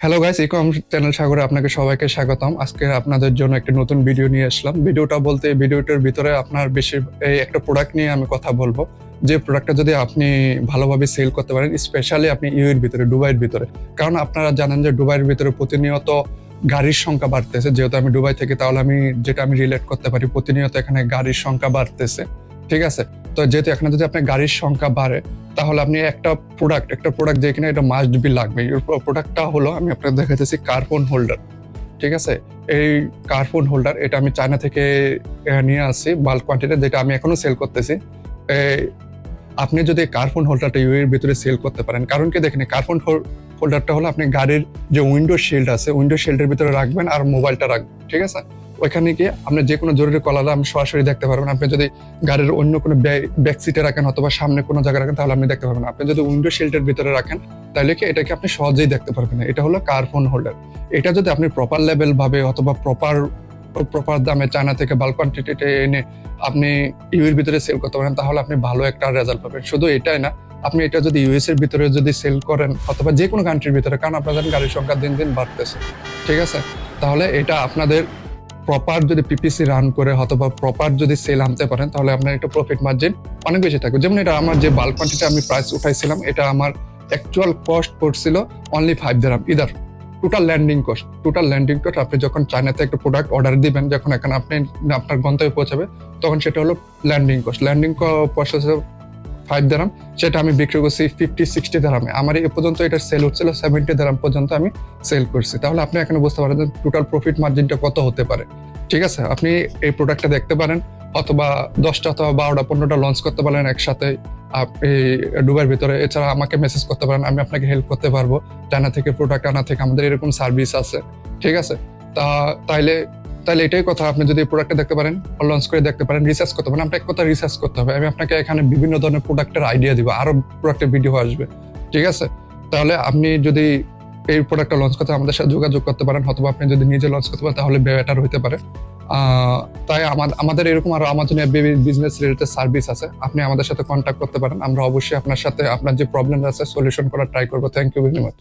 Hello guys ইকম channel সাগরে আপনাকে সবাইকে স্বাগতম। আজকে আপনাদের জন্য একটা নতুন ভিডিও নিয়ে আসলাম। ভিডিওটা বলতে ভিডিওটার ভিতরে আপনার বেশি একটা প্রোডাক্ট নিয়ে আমি কথা বলব। যে প্রোডাক্টটা যদি আপনি ভালোভাবে সেল করতে পারেন স্পেশালি আপনি ইউএর ভিতরে, দুবাইয়ের ভিতরে। কারণ আপনারা জানেন যে দুবাইয়ের ভিতরে প্রতিনিয়ত গাড়ির সংখ্যা বাড়তেছে। যেহেতু আমি দুবাই থেকে, তাহলে আমি যেটা আমি রিলেট করতে পারি, প্রতিনিয়ত এখানে গাড়ির সংখ্যা বাড়তেছে। ঠিক আছে? তো যেহেতু এখানে যদি আপনার গাড়ির সংখ্যা বাড়ে তাহলে আপনি একটা প্রোডাক্ট একটা প্রোডাক্ট যে কিনা এটা মাস্ট বি লাগবে। প্রোডাক্টটা হলো, আমি আপনাকে দেখাতেছি কার্বন হোল্ডার ঠিক আছে? এই কার্বন হোল্ডার এটা আমি চায়না থেকে নিয়ে আসছি বাল্ক কোয়ান্টিটি যেটা আমি এখনও সেল করতেছি। আপনি যদি কার্বন হোল্ডারটা ইউ এর ভিতরে সেল করতে পারেন, কারণ কি দেখেন কার্বন হোল্ডারটা হলো, আপনি গাড়ির যে উইন্ডো শিল্ড আছে উইন্ডো শিল্ডের ভিতরে রাখবেন আর মোবাইলটা রাখবেন, ঠিক আছে? ওইখানে গিয়ে আপনি যে কোনো জরুরি কলার আপনি সরাসরি দেখতে পারবেন। আপনি যদি গাড়ির অন্য কোনো ব্যাক সিটে রাখেন অথবা সামনে কোনো জায়গায় রাখেন, তাহলে আপনি দেখতে পারবেন। আপনি যদি উইন্ডো শিল্ডের ভিতরে রাখেন, তাহলে কি এটাকে আপনি সহজেই দেখতে পারবেন। এটা হলো কার ফোন হোল্ডার এটা যদি আপনি প্রপার লেভেল ভাবে অথবা প্রপার প্রপার দামে চায়না থেকে বাল্ক কোয়ান্টিটিতে এনে আপনি ইউএর ভিতরে সেল করতে পারেন, তাহলে আপনি ভালো একটা রেজাল্ট পাবেন। শুধু এটাই না, আপনি এটা যদি ইউএস এর ভিতরে যদি সেল করেন অথবা যে কোনো কান্ট্রির ভিতরে, কারণ আপনাদের গাড়ির সংখ্যা দিন দিন বাড়তেছে। ঠিক আছে? তাহলে এটা আপনাদের প্রপার যদি পিপিসি রান করে অথবা প্রপার যদি সেল আনতে পারেন, তাহলে আপনার একটা প্রফিট মার্জিন অনেক বেশি থাকবে। যেমন এটা আমার যে বাল্ক কোয়ান্টিটি আমি প্রাইস উঠাইছিলাম, এটা আমার অ্যাকচুয়াল কস্ট পড়ছিল only five dirham either total landing cost total landing cost আপনি যখন চায়নাতে একটা প্রোডাক্ট অর্ডার দিবেন, যখন এখানে আপনি, আপনার গন্তব্যে পৌঁছাবে, তখন সেটা হলো landing cost landing cost five dirham সেটা আমি বিক্রি করছি ফিফটি সিক্সটি দারামে আমার এই পর্যন্ত এটা সেল হচ্ছিল সেভেন্টি দারাম পর্যন্ত আমি সেল করছি। তাহলে আপনি এখানে বুঝতে পারেন টোটাল প্রফিট মার্জিনটা কত হতে পারে। ঠিক আছে? আপনি এই প্রোডাক্টটা দেখতে পারেন, অথবা দশটা অথবা বারোটা, পনেরোটা লঞ্চ করতে পারেন একসাথে। আপনি ডুবার ভিতরে। এছাড়া আমাকে মেসেজ করতে পারেন, আমি আপনাকে হেল্প করতে পারব। চায়না থেকে প্রোডাক্ট আনা থেকে আমাদের এরকম সার্ভিস আছে। ঠিক আছে? তা তাইলে তাহলে এটাই কথা, আপনি যদি প্রোডাক্টটা দেখতে পারেন লঞ্চ করে দেখতে পারেন রিসার্চ করতে পারেন, আপনাকে কথা রিসার্চ করতে হবে। আমি আপনাকে এখানে বিভিন্ন ধরনের প্রোডাক্টের আইডিয়া দিব, আরও প্রোডাক্টের ভিডিও আসবে, ঠিক আছে? তাহলে আপনি যদি এই প্রোডাক্টটা লঞ্চ করতে আমাদের সাথে যোগাযোগ করতে পারেন, অথবা আপনি যদি নিজে লঞ্চ করতে পারেন, তাহলে বেটার হতে পারে। তাই আমাদের এরকম আরও আমাজন বিজনেস রিলেটেড সার্ভিস আছে, আপনি আমাদের সাথে কন্ট্যাক্ট করতে পারেন। আমরা অবশ্যই আপনার সাথে আপনার যে প্রবলেম আছে সলিউশন করার ট্রাই করব। Thank you very much